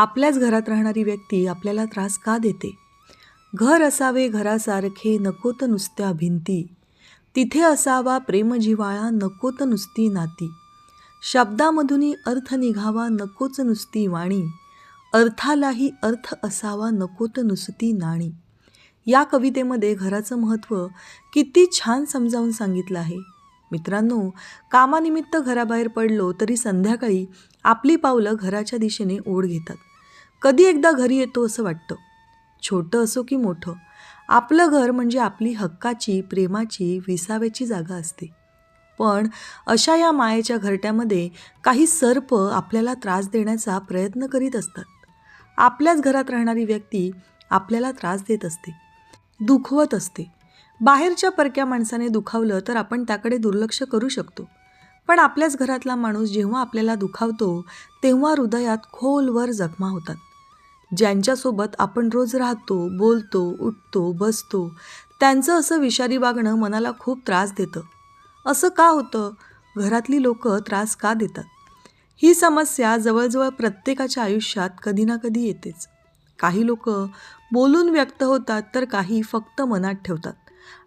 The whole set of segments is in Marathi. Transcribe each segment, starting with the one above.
आपल्याच घरात राहणारी व्यक्ती आपल्याला त्रास का देते? घर असावे घरासारखे नकोत नुसत्या भिंती. तिथे असावा प्रेमजिव्हाळा नकोत नुसती नाती. शब्दामधूनही अर्थ निघावा नकोच नुसती वाणी. अर्थालाही अर्थ असावा नकोत नुसती नाणी. या कवितेमध्ये घराचं महत्त्व किती छान समजावून सांगितलं आहे. मित्रांनो कामानिमित्त घराबाहेर पडलो तरी संध्याकाळी आपली पावलं घराच्या दिशेने ओढ घेतात. कधी एकदा घरी येतो असं वाटतं. छोटं असो की मोठं आपलं घर म्हणजे आपली हक्काची प्रेमाची विसाव्याची जागा असते. पण अशा या मायेच्या घरट्यामध्ये काही सर्प आपल्याला त्रास देण्याचा प्रयत्न करीत असतात. आपल्याच घरात राहणारी व्यक्ती आपल्याला त्रास देत असते दुखवत असते. बाहेरच्या परक्या माणसाने दुखावलं तर आपण त्याकडे दुर्लक्ष करू शकतो. पण आपल्याच घरातला माणूस जेव्हा आपल्याला दुखावतो तेव्हा हृदयात खोलवर जखमा होतात. ज्यांच्यासोबत आपण रोज राहतो बोलतो उठतो बसतो त्यांचं असं विषारी वागणं मनाला खूप त्रास देतं. असं का होतं? घरातली लोक त्रास का देतात? ही समस्या जवळजवळ प्रत्येकाच्या आयुष्यात कधी ना कधी येतेच. काही लोक बोलून व्यक्त होतात तर काही फक्त मनात ठेवतात.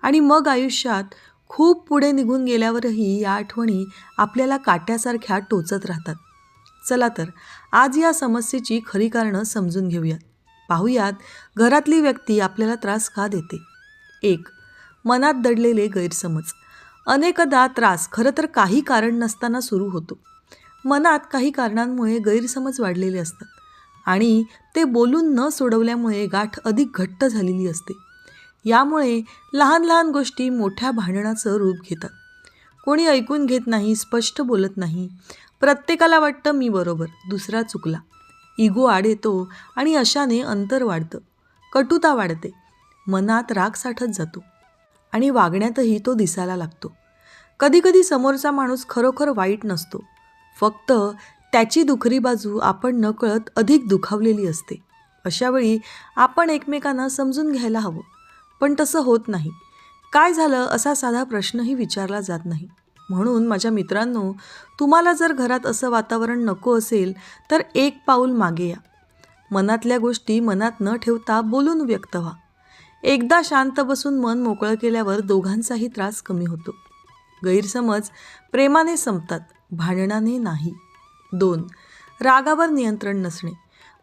आणि मग आयुष्यात खूप पुढे निघून गेल्यावरही या आठवणी आपल्याला काट्यासारख्या टोचत राहतात. चला तर आज या समस्येची खरी कारणं समजून घेऊयात. पाहूयात घरातली व्यक्ती आपल्याला त्रास का देते? एक मनात दडलेले गैरसमज. अनेकदा त्रास खरं तर काही कारण नसताना सुरू होतो. मनात काही कारणांमुळे गैरसमज वाढलेले असतात आणि ते बोलून न सोडवल्यामुळे गाठ अधिक घट्ट झालेली असते. यामुळे लहान लहान गोष्टी मोठ्या भांडणाचं रूप घेतात. कोणी ऐकून घेत नाही स्पष्ट बोलत नाही प्रत्येकाला वाटतं मी बरोबर दुसरा चुकला. इगो आड येतो आणि अशाने अंतर वाढतं. कटुता वाढते. मनात राग साठत जातो. आणि वागण्यातही तो दिसायला लागतो. कधीकधी समोरचा माणूस खरोखर वाईट नसतो. फक्त त्याची दुखरी बाजू आपण नकळत अधिक दुखावलेली असते. अशावेळी आपण एकमेकांना समजून घ्यायला हवं. पण तसं होत नाही. काय झालं असा साधा प्रश्नही विचारला जात नाही. म्हणून माझ्या मित्रांनो तुम्हाला जर घरात असं वातावरण नको असेल तर एक पाऊल मागे या. मनातल्या गोष्टी मनात न ठेवता बोलून व्यक्त व्हा. एकदा शांत बसून मन मोकळं केल्यावर दोघांचाही त्रास कमी होतो. गैरसमज प्रेमाने संपतात भांडणाने नाही. दोन रागावर नियंत्रण नसणे.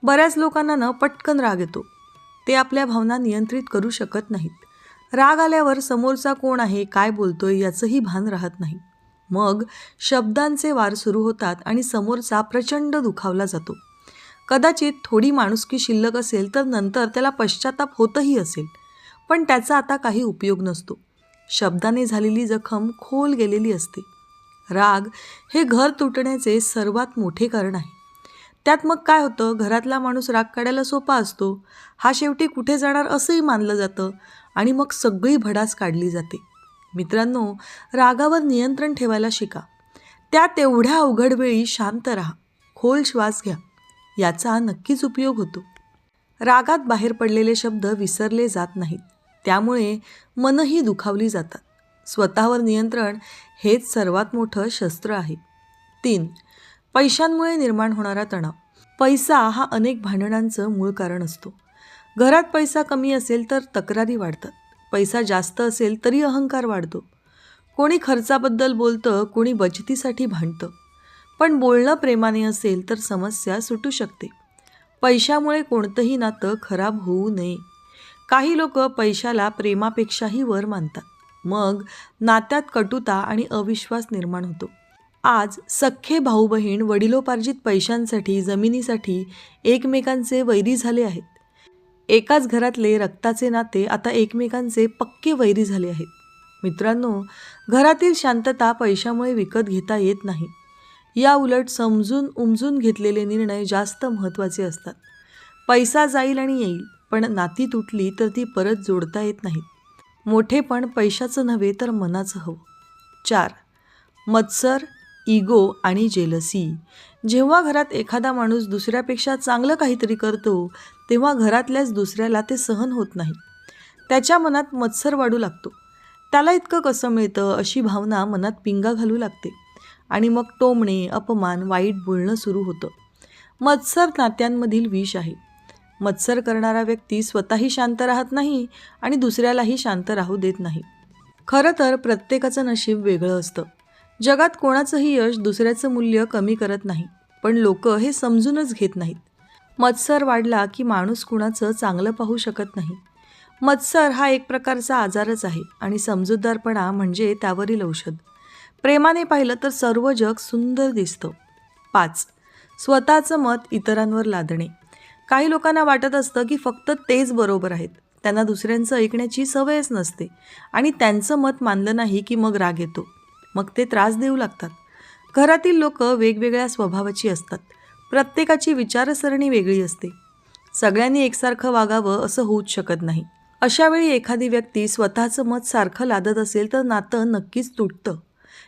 बऱ्याच लोकांना न पटकन राग येतो. ते आपल्या भावना नियंत्रित करू शकत नाहीत. राग आल्यावर समोरचा कोण आहे काय बोलतोय याचंही भान राहत नाही. मग शब्दांचे वार सुरू होतात आणि समोरचा प्रचंड दुखावला जातो. कदाचित थोडी माणुसकी शिल्लक असेल तर नंतर त्याला पश्चाताप होतही असेल पण त्याचा आता काही उपयोग नसतो. शब्दाने झालेली जखम खोल गेलेली असते. राग हे घर तुटण्याचे सर्वात मोठे कारण आहे. त्यात मग काय होतं? घरातला माणूस राग काढायला सोपा असतो. हा शेवटी कुठे जाणार असंही मानलं जातं आणि मग सगळी भडास काढली जाते. मित्रांनो रागावर नियंत्रण ठेवायला शिका. त्या तेवढ्या अवघड वेळी शांत राहा. खोल श्वास घ्या. याचा नक्कीच उपयोग होतो. रागात बाहेर पडलेले शब्द विसरले जात नाहीत. त्यामुळे मनही दुखावली जातात. स्वतःवर नियंत्रण हेच सर्वात मोठं शस्त्र आहे. तीन पैशांमुळे निर्माण होणारा तणाव. पैसा हा अनेक भांडणांचं मूळ कारण असतो. घरात पैसा कमी असेल तर तक्रारी वाढतात. पैसा जास्त असेल तरी अहंकार वाढतो. कोणी खर्चाबद्दल बोलतं कोणी बचतीसाठी भांडतं. पण बोलणं प्रेमाने असेल तर समस्या सुटू शकते. पैशामुळे कोणतंही नातं खराब होऊ नये. काही लोक पैशाला प्रेमापेक्षाही वर मानतात. मग नात्यात कटुता आणि अविश्वास निर्माण होतो. आज सख्खे भाऊ बहीण वडिलोपार्जित पैशांसाठी जमिनीसाठी एकमेकांचे वैरी झाले आहेत. एकाच घरातले रक्ताचे नाते आता एकमेकांचे पक्के वैरी झाले आहेत. मित्रांनो घरातील शांतता पैशामुळे विकत घेता येत नाही. या उलट समजून उमजून घेतलेले निर्णय जास्त महत्त्वाचे असतात. पैसा जाईल आणि येईल पण नाती तुटली तर ती परत जोडता येत नाहीत. मोठेपण पैशाचं नव्हे तर मनाचं हवं. चार मत्सर इगो आणि जेलसी. जेव्हा घरात एखादा माणूस दुसऱ्यापेक्षा चांगलं काहीतरी करतो तेव्हा घरातल्याच दुसऱ्याला ते सहन होत नाही. त्याच्या मनात मत्सर वाढू लागतो. त्याला इतकं कसं मिळतं अशी भावना मनात पिंगा घालू लागते. आणि मग टोमणे अपमान वाईट बोलणं सुरू होतं. मत्सर नात्यांमधील विष आहे. मत्सर करणारा व्यक्ती स्वतःही शांत राहत नाही आणि दुसऱ्यालाही शांत राहू देत नाही. खरं तर प्रत्येकाचं नशीब वेगळं असतं. जगात कोणाचंही यश दुसऱ्याचं मूल्य कमी करत नाही. पण लोक हे समजूनच घेत नाहीत. मत्सर वाढला की माणूस कुणाचं चांगलं पाहू शकत नाही. मत्सर हा एक प्रकारचा आजारच आहे आणि समजूतदारपणा म्हणजे त्यावरील औषध. प्रेमाने पाहिलं तर सर्व जग सुंदर दिसतं. पाच. स्वतःचं मत इतरांवर लादणे. काही लोकांना वाटत असतं की फक्त तेच बरोबर आहेत. त्यांना दुसऱ्यांचं ऐकण्याची सवयच नसते आणि त्यांचं मत मानलं नाही की मग राग येतो. मग ते त्रास देऊ लागतात. घरातील लोक वेगवेगळ्या स्वभावाची असतात. प्रत्येकाची विचारसरणी वेगळी असते. सगळ्यांनी एकसारखं वागावं असं होऊच शकत नाही. अशावेळी एखादी व्यक्ती स्वतःचं मत सारखं लादत असेल तर नातं नक्कीच तुटतं.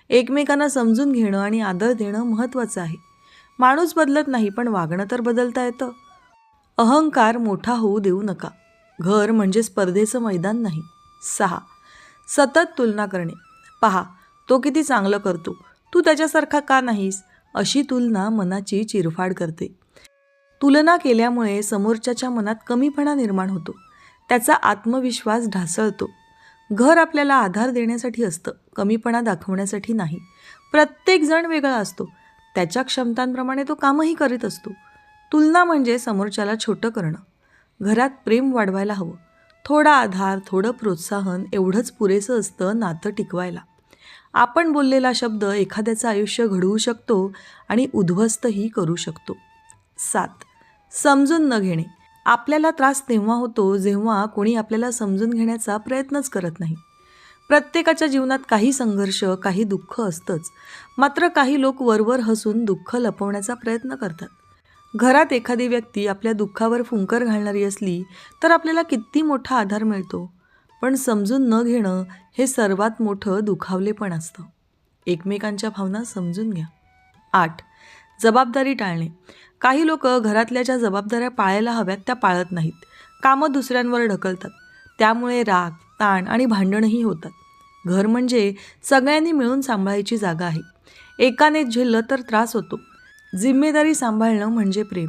एकमेकांना समजून घेणं आणि आदर देणं महत्त्वाचं आहे. माणूस बदलत नाही पण वागणं तर बदलता येतं. अहंकार मोठा होऊ देऊ नका. घर म्हणजे स्पर्धेचं मैदान नाही. सहा. सतत तुलना करणे. पहा तो किती चांगलं करतो. तू त्याच्यासारखा का नाहीस? अशी तुलना मनाची चिरफाड करते. तुलना केल्यामुळे समोरच्याच्या मनात कमीपणा निर्माण होतो. त्याचा आत्मविश्वास ढासळतो. घर आपल्याला आधार देण्यासाठी असतं कमीपणा दाखवण्यासाठी नाही. प्रत्येकजण वेगळा असतो. त्याच्या क्षमतांप्रमाणे तो कामही करीत असतो. तुलना म्हणजे समोरच्याला छोटं करणं. घरात प्रेम वाढवायला हवं. थोडा आधार थोडं प्रोत्साहन एवढंच पुरेसं असतं नातं टिकवायला. आपण बोललेला शब्द एखाद्याचं आयुष्य घडवू शकतो आणि उद्ध्वस्तही करू शकतो. सात समजून न घेणे. आपल्याला त्रास तेव्हा होतो जेव्हा कोणी आपल्याला समजून घेण्याचा प्रयत्नच करत नाही. प्रत्येकाच्या जीवनात काही संघर्ष काही दुःख असतंच. मात्र काही लोक वरवर हसून दुःख लपवण्याचा प्रयत्न करतात. घरात एखादी व्यक्ती आपल्या दुःखावर फुंकर घालणारी असली तर आपल्याला किती मोठा आधार मिळतो? पण समजून न घेणं हे सर्वात मोठं दुखावलेपण असतं. एकमेकांच्या भावना समजून घ्या. आठ. जबाबदारी टाळणे. काही लोक घरातल्या ज्या जबाबदाऱ्या पाळायला हव्यात त्या पाळत नाहीत. कामं दुसऱ्यांवर ढकलतात. त्यामुळे राग ताण आणि भांडणही होतात. घर म्हणजे सगळ्यांनी मिळून सांभाळायची जागा आहे. एकाने झेललं तर त्रास होतो. जिम्मेदारी सांभाळणं म्हणजे प्रेम.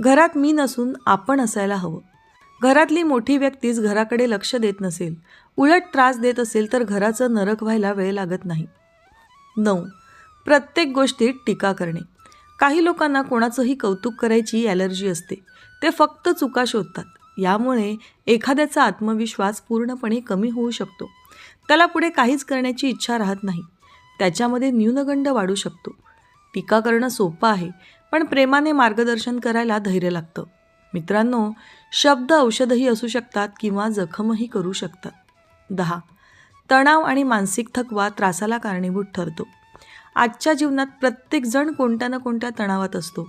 घरात मी नसून आपण असायला हवं. घरातली मोठी व्यक्तीच घराकडे लक्ष देत नसेल उलट त्रास देत असेल तर घराचं नरक व्हायला वेळ लागत नाही. नऊ. प्रत्येक गोष्टीत टीका करणे. काही लोकांना कोणाचंही कौतुक करायची ॲलर्जी असते. ते फक्त चुका शोधतात. यामुळे एखाद्याचा आत्मविश्वास पूर्णपणे कमी होऊ शकतो. त्याला पुढे काहीच करण्याची इच्छा राहत नाही. त्याच्यामध्ये न्यूनगंड वाढू शकतो. टीका करणं सोपं आहे पण प्रेमाने मार्गदर्शन करायला धैर्य लागतं. मित्रांनो शब्द औषधही असू शकतात किंवा जखमही करू शकतात. दहा. तणाव आणि मानसिक थकवा त्रासाला कारणीभूत ठरतो. आजच्या जीवनात प्रत्येकजण कोणत्या ना कोणत्या तणावात असतो.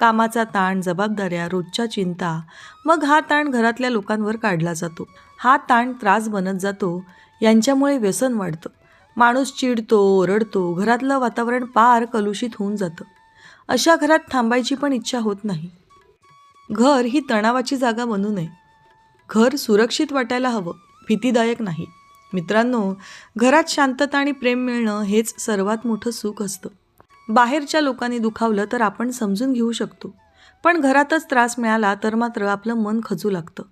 कामाचा ताण जबाबदाऱ्या रोजच्या चिंता मग हा ताण घरातल्या लोकांवर काढला जातो. हा ताण त्रास बनत जातो यांच्यामुळे व्यसन वाढतं. माणूस चिडतो ओरडतो घरातलं वातावरण पार कलुषित होऊन जातं. अशा घरात थांबायची पण इच्छा होत नाही. घर ही तणावाची जागा बनू नये. घर सुरक्षित वाटायला हवं भीतीदायक नाही. मित्रांनो घरात शांतता आणि प्रेम मिळणं हेच सर्वात मोठं सुख असतं. बाहेरच्या लोकांनी दुखावलं तर आपण समजून घेऊ शकतो. पण घरातच त्रास मिळाला तर मात्र आपलं मन खचू लागतं.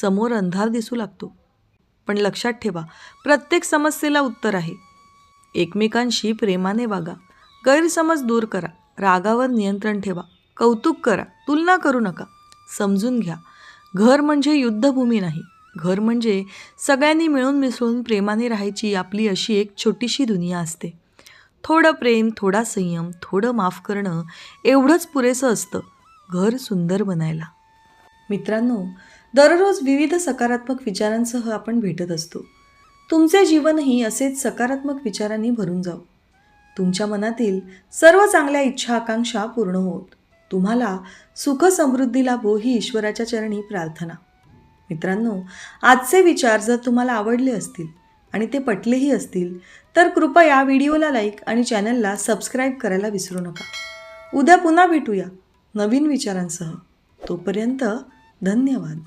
समोर अंधार दिसू लागतो. पण लक्षात ठेवा प्रत्येक समस्येला उत्तर आहे. एकमेकांशी प्रेमाने वागा. गैरसमज दूर करा. रागावर नियंत्रण ठेवा. कौतुक करा तुलना करू नका. समजून घ्या. घर म्हणजे युद्धभूमी नाही. घर म्हणजे सगळ्यांनी मिळून मिसळून प्रेमाने राहायची आपली अशी एक छोटीशी दुनिया असते. थोडं प्रेम थोडा संयम थोडं माफ करणं एवढंच पुरेसं असतं. घर सुंदर बनायला. मित्रांनो दररोज विविध सकारात्मक विचारांसह आपण भेटत असतो. तुमचे जीवनही असेच सकारात्मक विचारांनी भरून जाऊ तुमच्या मनातील सर्व चांगल्या इच्छा आकांक्षा पूर्ण होत. तुम्हाला सुखसमृद्धी लाभो ही ईश्वराच्या चरणी प्रार्थना. मित्रांनो आजचे विचार जर तुम्हाला आवडले असतील आणि ते पटलेही असतील तर कृपया व्हिडिओला लाईक आणि चॅनलला सबस्क्राईब करायला विसरू नका. उद्या पुन्हा भेटूया नवीन विचारांसह. तोपर्यंत धन्यवाद.